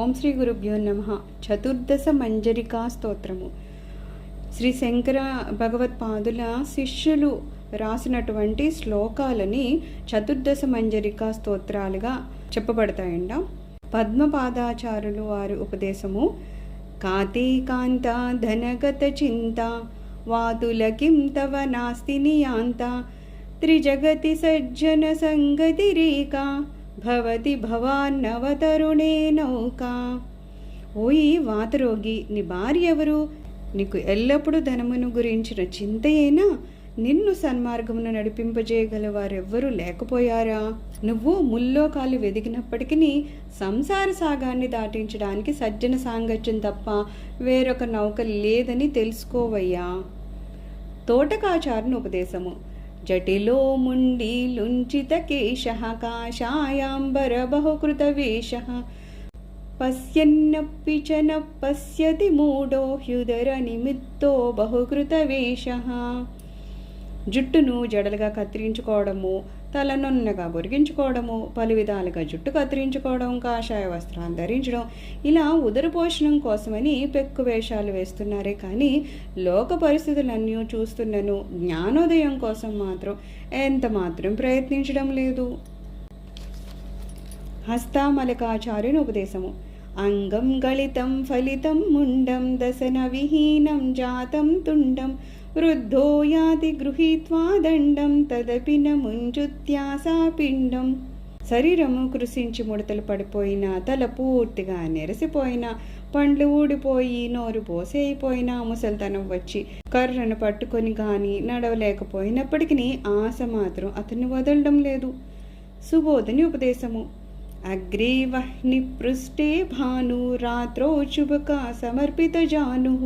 ఓం శ్రీ గురుభ్యో నమ. చతుర్దశ మంజరికా స్తోత్రము. శ్రీ శంకర భగవత్పాదుల శిష్యులు రాసినటువంటి శ్లోకాలని చతుర్దశ మంజరికా స్తోత్రాలుగా చెప్పబడతాయండ పద్మపాదాచారులు వారి ఉపదేశము కాంత ధనగత చింత వాతుల కిం తవ నాస్తి నియాంత త్రిజగతి సజ్జన సంగతి రీకా భవతి భవాన్నవతరుణే నౌకా. ఓయి వాతరోగి నీ భార్య ఎవరు నీకు ఎల్లప్పుడూ ధనమును గురించిన చింతయేనా? నిన్ను సన్మార్గమును నడిపింపజేయగల వారెవ్వరూ లేకపోయారా? నువ్వు ముల్లోకాలు వెదిగినప్పటికీ సంసార సాగాన్ని దాటించడానికి సజ్జన సాంగత్యం తప్ప వేరొక నౌక లేదని తెలుసుకోవయ్యా. తోటకాచారుని ఉపదేశము. జటిలో ముండి లుంచిత కేశ బహుకృత వేష పశ్యన్నప్పి చ పశ్యతి మూడో హ్యుదర నిమిత్తో బహుకృత వేష జుట్టును జడలుగా కత్తిరించుకోవడము తలనున్నగా బొరిగించుకోవడము పలు విధాలుగా జుట్టు కత్తిరించుకోవడం కాషాయ వస్త్రాలు ధరించడం ఇలా ఉదరపోషణం కోసమని పెక్కు వేషాలు వేస్తున్నారే కానీ లోక పరిస్థితులన్నీ చూస్తున్నను జ్ఞానోదయం కోసం మాత్రం ఎంత మాత్రం ప్రయత్నించడం లేదు. హస్తామలకాచార్యుని ఉపదేశము. అంగం గళితం ఫలితం ముండం దశన విహీనం జాతం తుండం వృద్ధో యాతి గృహీత్వా దండం తదపి నముంజుత్యాసా పిండం. శరీరము కృషించి ముడతలు పడిపోయినా తల పూర్తిగా నెరసిపోయిన పండ్లు ఊడిపోయి నోరు పోసైపోయినా ముసలితనం వచ్చి కర్రను పట్టుకొని కానీ నడవలేకపోయినప్పటికీ ఆశ మాత్రం అతన్ని వదలడం లేదు. సుబోధని ఉపదేశము. అగ్రీవహ్ని పృష్ఠే భాను రాత్రో శుభక సమర్పిత జాను.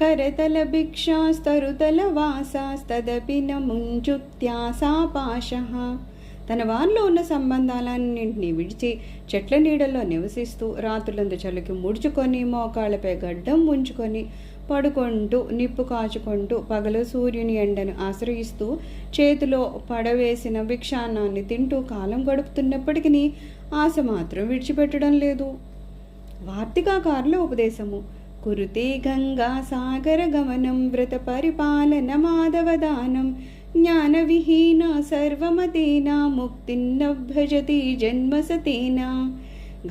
కరతల భిక్షాస్తరుతల వాసాస్తదపి న ముంచుత్యాసా తన వారిలో ఉన్న సంబంధాలన్నింటినీ విడిచి చెట్ల నీడల్లో నివసిస్తూ రాత్రులందు చలికి ముడుచుకొని మోకాళ్ళపై గడ్డం ఉంచుకొని పడుకుంటూ నిప్పు కాచుకుంటూ పగలు సూర్యుని ఎండను ఆశ్రయిస్తూ చేతిలో పడవేసిన భిక్షాన్నాన్ని తింటూ కాలం గడుపుతున్నప్పటికీ ఆశ మాత్రం విడిచిపెట్టడం లేదు. వార్తికాకారుల ఉపదేశము కురుతే గంగా సాగర గమనం వ్రత పరిపాలన మాధవదానం జ్ఞాన విహీన సర్వమతేన ముక్తిన్న భజతి జన్మసతేన.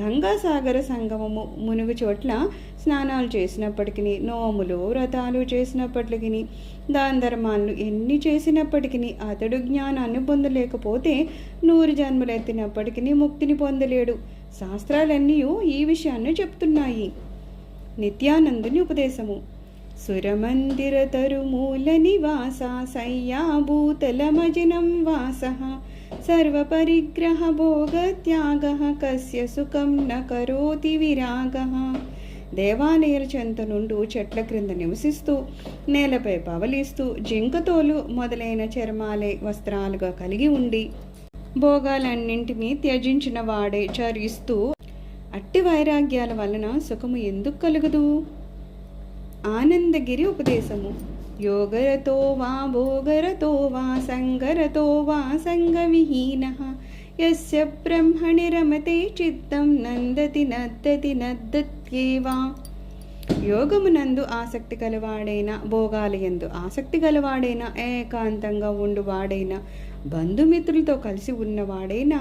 గంగాసాగర సంగమము మునుగు చోట్ల స్నానాలు చేసినప్పటికీ నోములు వ్రతాలు చేసినప్పటికీ దాన ధర్మాలను ఎన్ని చేసినప్పటికీ అతడు జ్ఞానాన్ని పొందలేకపోతే నూరు జన్మలు ఎత్తినప్పటికీ ముక్తిని పొందలేడు. శాస్త్రాలన్నీ ఈ విషయాన్ని చెప్తున్నాయి. నిత్యానందుని ఉపదేశము. సురమందిర తరుమూల నివాస శయ్యాభూతలమజినం వాస. సర్వపరిగ్రహ భోగత్యాగ కస్య సుఖం న కరోతి విరాగ. దేవాలయాల చెంత నుండు చెట్ల క్రింద నివసిస్తూ నేలపై పవలిస్తూ జింకతోలు మొదలైన చర్మాలే వస్త్రాలుగా కలిగి ఉండి భోగాలన్నింటినీ త్యజించిన వాడే చరిస్తూ అట్టి వైరాగ్యాల వలన సుఖము ఎందుకు కలుగదు? ఆనందగిరి ఉపదేశము. యోగరతో వా భోగరతో వా సంగరతో వా సంగవిహీన. యస్య బ్రహ్మణి రమతే చిత్తం నందతి నద్దతి నద్దత్యేవా. యోగమునందు ఆసక్తి గలవాడైన భోగాలయందు ఆసక్తి గలవాడైన ఏకాంతంగా ఉండువాడైన బంధుమిత్రులతో కలిసి ఉన్నవాడైనా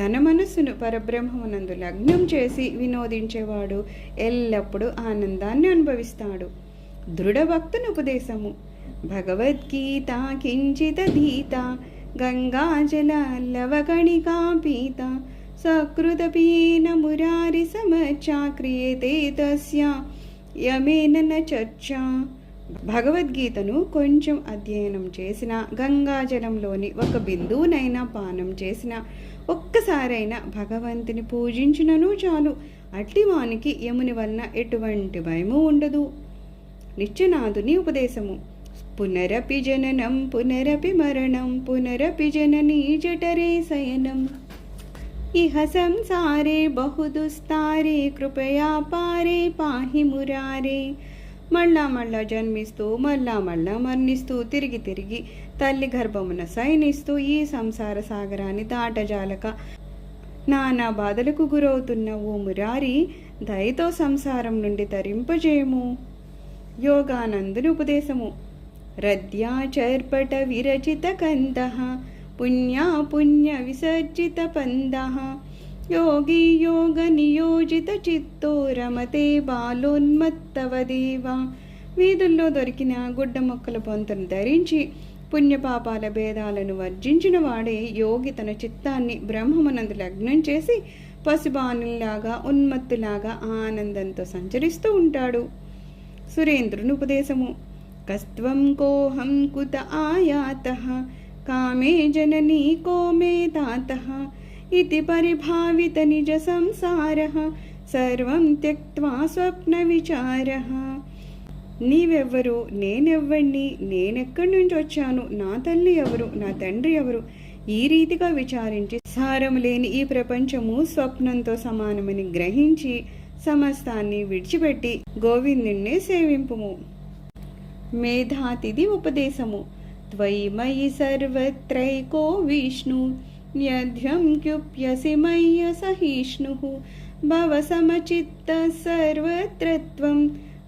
తన మనస్సును పరబ్రహ్మమునందు లగ్నం చేసి వినోదించేవాడు ఎల్లప్పుడూ ఆనందాన్ని అనుభవిస్తాడు. దృఢభక్తుని ఉపదేశము. భగవద్గీత కించితధీత గంగాజల లవగణికా పీత సకృతపీన మురారి సమర్చా క్రియతే తస్య యమేన న చర్చ. భగవద్గీతను కొంచెం అధ్యయనం చేసిన గంగాజలంలోని ఒక బిందువునైనా పానం చేసిన ఒక్కసారైనా భగవంతుని పూజించినను చాలు. అట్టివానికి యముని వలన ఎటువంటి భయము ఉండదు. నిత్యనాథుని ఉపదేశము. పునరపి జననం పునరపి మరణం పునరపి జననీ జఠరే శయనం. ఇహ సంసారే బహుదుస్తారే కృపయా పారే పాహి మురారే. మళ్ళా మళ్ళా జన్మిస్తూ మళ్ళా మళ్ళా మరణిస్తూ తిరిగి తిరిగి తల్లి గర్భమున సైనిస్తూ ఈ సంసార సాగరాన్ని దాటజాలక నానా బాధలకు గురవుతున్న ఓ మురారి దయతో సంసారం నుండి తరింపజేయము. యోగానందుని ఉపదేశము. రద్యాచర్పట విరచిత కంద పుణ్యా పుణ్య విసర్జిత పంద. యోగి యోగ నియోజిత చిత్తో రమతే బాలోన్మత్తవదేవ వీధుల్లో దొరికిన గుడ్డ మొక్కల పొంతను ధరించి పుణ్యపాపాల భేదాలను వర్జించిన వాడే యోగి తన చిత్తాన్ని బ్రహ్మమనందు లగ్నం చేసి పశుబానుల్లాగా ఉన్మత్తులాగా ఆనందంతో సంచరిస్తూ ఉంటాడు. సురేంద్రుని ఉపదేశము కస్త్వం కోహం కుత ఆయాత కామే జననీ కో మే తాత ఇది పరిభావిత నిజ సంసార సర్వం త్యక్వా స్వప్న విచార నీవెవ్వరు నేనెవ్వడిని నేనెక్కడి నుంచి వచ్చాను? నా తల్లి ఎవరు? నా తండ్రి ఎవరు? ఈ రీతిగా విచారించి సారము లేని ఈ ప్రపంచము స్వప్నంతో సమానమని గ్రహించి సమస్తాన్ని విడిచిపెట్టి గోవిందుణ్ణి సేవింపుము. మేధాతిథి ఉపదేశము. త్వయిమయి సర్వత్రైకో విష్ణు. న్యధ్యం క్యుప్యసి మయ్య సహిష్ణు భవ సమచిత్త సర్వత్రత్వం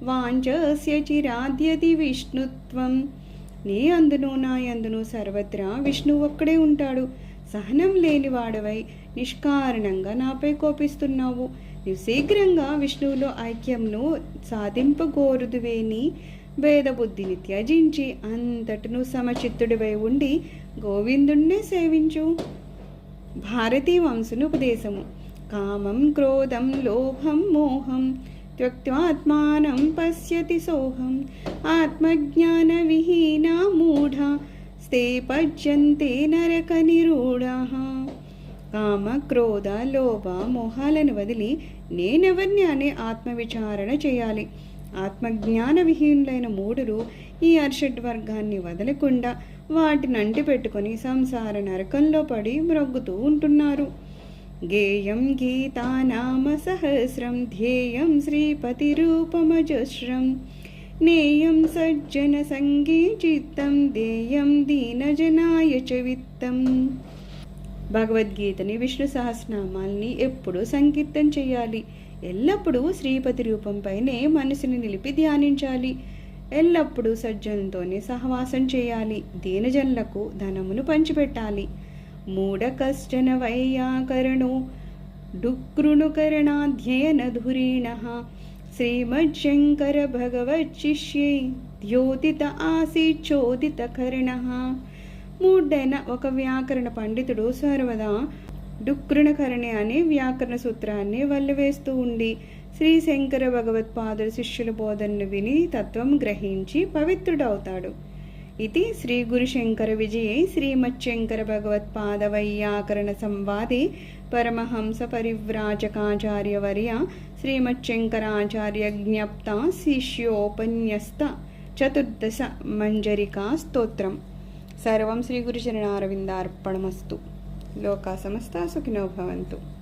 వాంఛస్య చిరాద్యతి విష్ణుత్వం నీ అందును నా అందును సర్వత్రా విష్ణువు ఒక్కడే ఉంటాడు। సహనం లేని వాడవై నిష్కారణంగా నాపై కోపిస్తున్నావు। నీవు శీఘ్రంగా విష్ణువులో ఐక్యంను సాధింపగోరుదువేని భేదబుద్ధిని త్యజించి అంతటను సమచిత్తుడివై ఉండి గోవిందుణ్ణే సేవించు। భారతీ వంశుని ఉపదేశము కామం క్రోధం లోభం మోహం త్యక్త్వాత్మానం పశ్యతి సోహం ఆత్మజ్ఞానవిహీనా మూఢ స్తే పజ్యంతే నరక నిరూఢ. కామ క్రోధ లోభ మోహాలను వదిలి నేనెవరిని అనే ఆత్మవిచారణ చేయాలి. ఆత్మజ్ఞాన విహీనులైన మూడులు ఈ అర్షడ్ వర్గాన్ని వదలకుండా వాటిని అంటిపెట్టుకొని సంసార నరకంలో పడి మ్రొగ్గుతూ ఉంటున్నారు. గేయం గీతానామ సహస్రం ధ్యేయం శ్రీపతి రూపమజస్రం నేయం సజ్జన సంగీ చిత్తం దేయం దీనజనాయ చ విత్తం భగవద్గీతని విష్ణు సహస్రనామాల్ని ఎప్పుడూ సంకీర్తం చేయాలి. ఎల్లప్పుడూ శ్రీపతి రూపంపైనే మనసుని నిలిపి ధ్యానించాలి. ఎల్లప్పుడూ సజ్జనంతోనే సహవాసం చేయాలి. దీనజనులకు ధనమును పంచిపెట్టాలి. మూఢ కష్టన వైయాకరణో డుక్రుణుకరణాధ్యయన ధురీణ శ్రీమజ్జంకర భగవచ్చిష్యే ద్యోతిత ఆసీచోదిత కర్ణ మూడైన ఒక వ్యాకరణ పండితుడు సర్వదా డుక్రుణకరణి అనే వ్యాకరణ సూత్రాన్ని వల్లవేస్తూ ఉండి శ్రీ శంకర భగవత్పాదుల శిష్యుల బోధనను విని తత్వం గ్రహించి పవిత్రుడవుతాడు. ఇది శ్రీ గురుశంకర విజయే శ్రీమచ్చంకర భగవత్పాద వైయాకరణ సంవాదే పరమహంస పరివ్రాజకాచార్యవర్య శ్రీమచ్చంకరాచార్య జ్ఞప్త శిష్యోపన్యస్త చతుర్దశ మంజరికా స్తోత్రం. సర్వం శ్రీ గురుచరణారవిందార్పణమస్తు. లోకా సమస్త సుఖినో భవంతు.